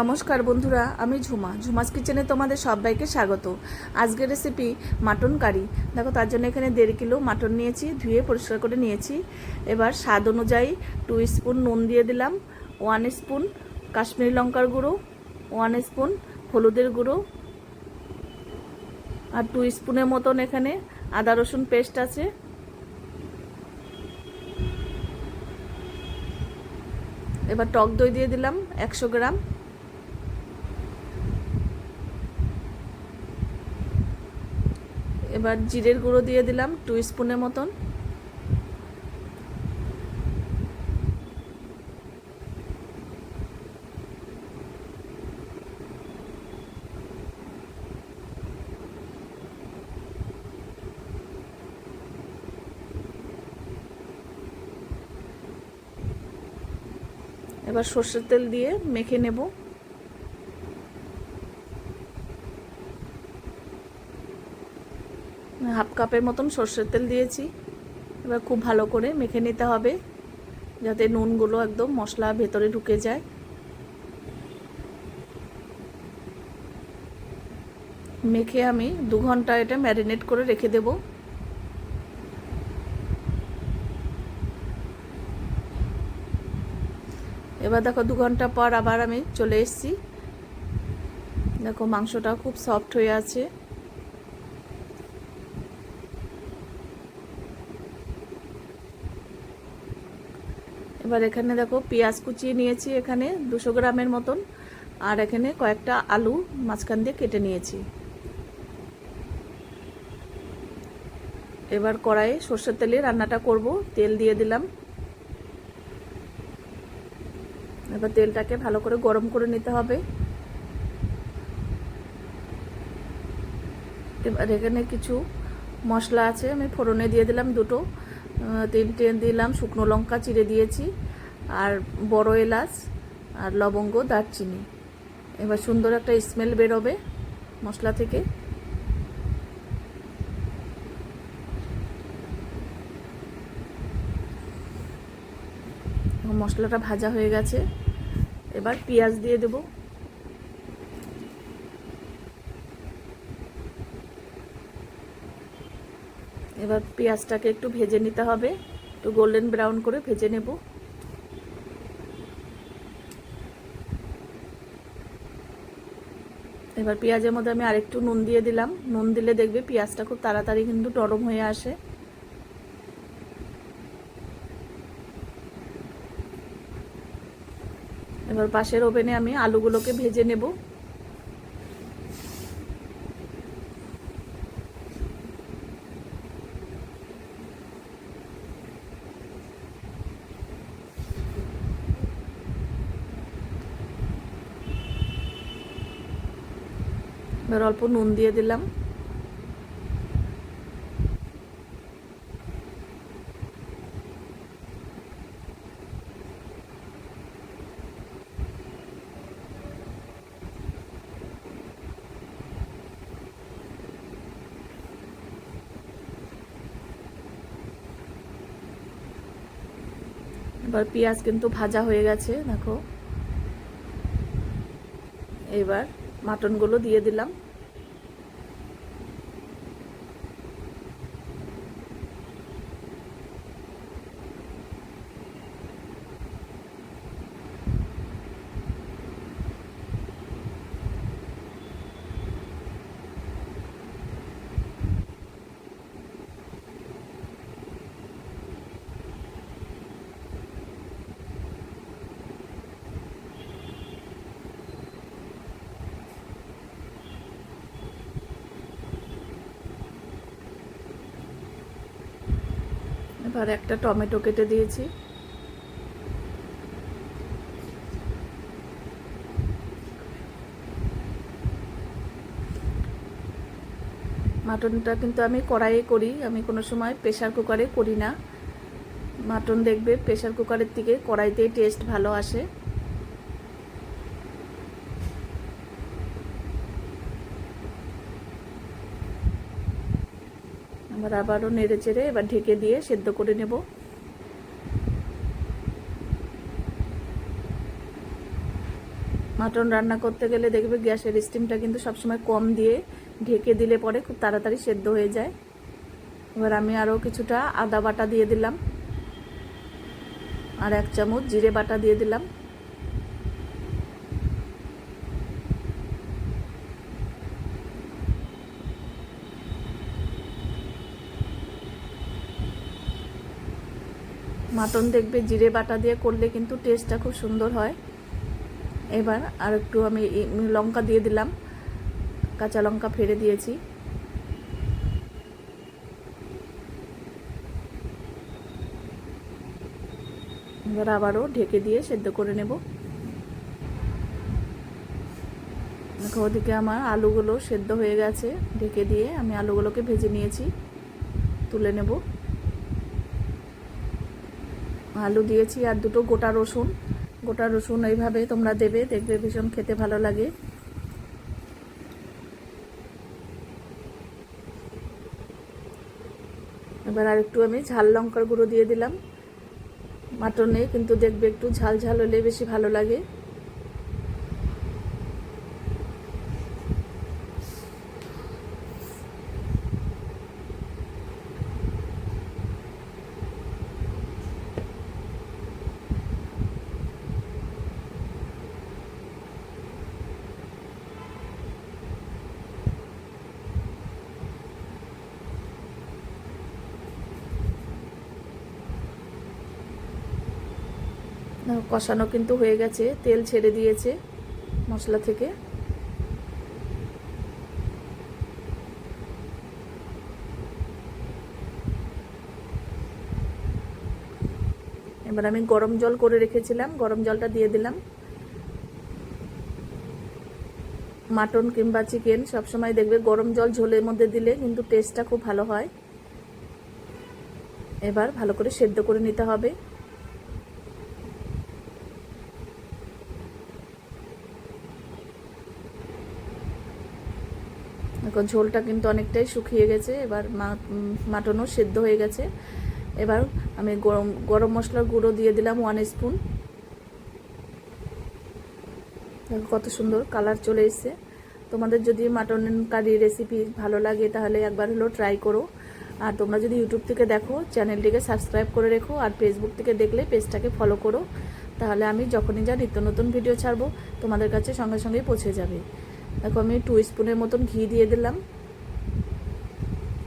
নমস্কার বন্ধুরা, আমি ঝুমা। ঝুমাস কিচেনে তোমাদের সবাইকে স্বাগত। আজকের রেসিপি মাটন কারি। দেখো, তার জন্য এখানে দেড় কিলো মাটন নিয়েছি, ধুয়ে পরিষ্কার করে নিয়েছি। এবার স্বাদ অনুযায়ী টু স্পুন নুন দিয়ে দিলাম ওয়ান স্পুন কাশ্মীরি লঙ্কার গুঁড়ো ওয়ান স্পুন হলুদের গুঁড়ো আর টু স্পুনের মতন এখানে আদা রসুন পেস্ট আছে। এবার টক দই দিয়ে দিলাম একশো গ্রাম। এবার জিরের গুঁড়ো দিয়ে দিলাম টু স্পুনের মতন। এবার সর্ষের তেল দিয়ে মেখে নেব। হাফ কাপের মতন সর্ষের তেল দিয়েছি। এবার খুব ভালো করে মেখে নিতে হবে, যাতে নুনগুলো একদম মশলা ভেতরে ঢুকে যায়। মেখে আমি দু ঘণ্টা এটা ম্যারিনেট করে রেখে দেবো। এবার দেখো দু ঘণ্টা পর আবার আমি চলে এসেছি। দেখো মাংসটা খুব সফট হয়ে আছে। এবার এখানে দেখো পেঁয়াজ কুচিয়ে নিয়েছি এখানে দুশো গ্রামের মতন। আর এখানে কয়েকটা আলু মাঝখান দিয়ে কেটে নিয়েছি। এবার কড়াইয়ে সর্ষের তেলে রান্নাটা করব। তেল দিয়ে দিলাম। এবার তেলটাকে ভালো করে গরম করে নিতে হবে। এবার এখানে কিছু মশলা আছে, আমি ফোড়নে দিয়ে দিলাম দুটো। তিনটে দিলাম, শুকনো লঙ্কা চিড়ে দিয়েছি, আর বড় এলাচ আর লবঙ্গ, দারচিনি। এবার সুন্দর একটা স্মেল বেরোবে মশলা থেকে। মশলাটা ভাজা হয়ে গেছে। এবার পেঁয়াজ দিয়ে দেব। এবার পেঁয়াজটাকে একটু ভেজে নিতে হবে। একটু গোল্ডেন ব্রাউন করে ভেজে নেব। এবার পেঁয়াজের মধ্যে আমি আরেকটু নুন দিয়ে দিলাম। নুন দিলে দেখবে পেঁয়াজটা খুব তাড়াতাড়ি কিন্তু নরম হয়ে আসে। এবার পাশের ওভেনে আমি আলুগুলোকে ভেজে নেব। এবার অল্প নুন দিয়ে দিলাম। এবার পেঁয়াজ কিন্তু ভাজা হয়ে গেছে দেখো। এবার মাটনগুলো দিয়ে দিলাম। এবার একটা টমেটো কেটে দিয়েছি। মাটনটা কিন্তু আমি কড়াইয়ে করি, আমি কোনো সময় প্রেশার কুকারে করি না। মাটন দেখবে প্রেশার কুকারের থেকে কড়াইতেই টেস্ট ভালো আসে। আবার আবারও নেড়ে চেড়ে এবার ঢেকে দিয়ে সেদ্ধ করে নেব। মাটন রান্না করতে গেলে দেখবে গ্যাসের স্টিমটা কিন্তু সবসময় কম দিয়ে ঢেকে দিলে পরে খুব তাড়াতাড়ি সেদ্ধ হয়ে যায়। এবার আমি আরও কিছুটা আদা বাটা দিয়ে দিলাম। আর এক চামচ জিরে বাটা দিয়ে দিলাম। মাটন দেখবে, জিরে বাটা দিয়ে করলে কিন্তু টেস্টটা খুব সুন্দর হয়। এবার আর একটু আমি লঙ্কা দিয়ে দিলাম। কাঁচা লঙ্কা ফেড়ে দিয়েছি। এবার আবারও ঢেকে দিয়ে সেদ্ধ করে নেব। দেখো, ওদিকে আমার আলুগুলো সেদ্ধ হয়ে গেছে। ঢেকে দিয়ে আমি আলুগুলোকে ভেজে নিয়েছি। তুলে নেব। আলু দিয়েছি আর দুটো গোটা রসুন। গোটা রসুন এইভাবে তোমরা দেবে, দেখবে ভীষণ খেতে ভালো লাগে। এবার আর একটু আমি ঝাল লঙ্কার গুঁড়ো দিয়ে দিলাম। মাটনে কিন্তু দেখবে একটু ঝাল ঝাল হলে বেশি ভালো লাগে। কষানো কিন্তু হয়ে গেছে, তেল ছেড়ে দিয়েছে মশলা থেকে। এবার আমি গরম জল করে রেখেছিলাম, গরম জলটা দিয়ে দিলাম। মাটন কিংবা চিকেন সবসময় দেখবে গরম জল ঝোলের মধ্যে দিলে কিন্তু টেস্টটা খুব ভালো হয়। এবার ভালো করে সেদ্ধ করে নিতে হবে। ঝোলটা কিন্তু অনেকটাই শুকিয়ে গেছে, এবার মাটনও সেদ্ধ হয়ে গেছে। এবার আমি গরম গরম মশলার গুঁড়ো দিয়ে দিলাম ওয়ান স্পুন কত সুন্দর কালার চলে এসছে। তোমাদের যদি মাটন কারি রেসিপি ভালো লাগে তাহলে একবার হলো ট্রাই করো। আর তোমরা যদি ইউটিউব থেকে দেখো চ্যানেলটিকে সাবস্ক্রাইব করে রেখো আর ফেসবুক থেকে দেখলে পেজটাকে ফলো করো। তাহলে আমি যখনই যা নিত্য নতুন ভিডিও ছাড়বো, তোমাদের কাছে সঙ্গে সঙ্গে পৌঁছে যাবে। দেখো, আমি টু স্পুনের মতন ঘি দিয়ে দিলাম।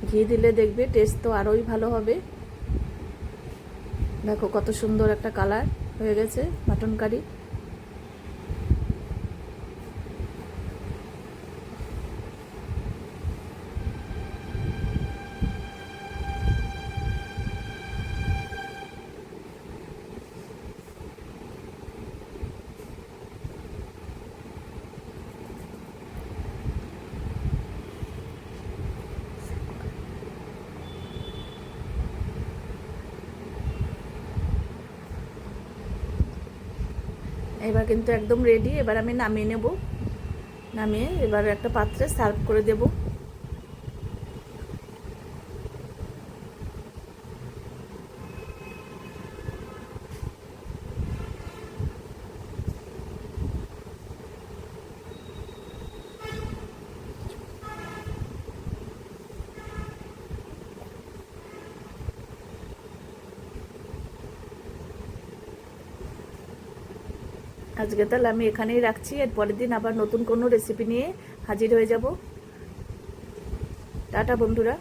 ঘি দিলে দেখবে টেস্ট তো আরোই ভালো হবে। দেখো, কত সুন্দর একটা কালার হয়ে গেছে মাটন কারি এবার কিন্তু একদম রেডি এবার আমি নামিয়ে নেব। নামিয়ে এবার একটা পাত্রে সার্ভ করে দেব। আজকে তাহলে আমি এখানেই রাখছি। এর পরের দিন আবার নতুন কোনো রেসিপি নিয়ে হাজির হয়ে যাব। টাটা বন্ধুরা।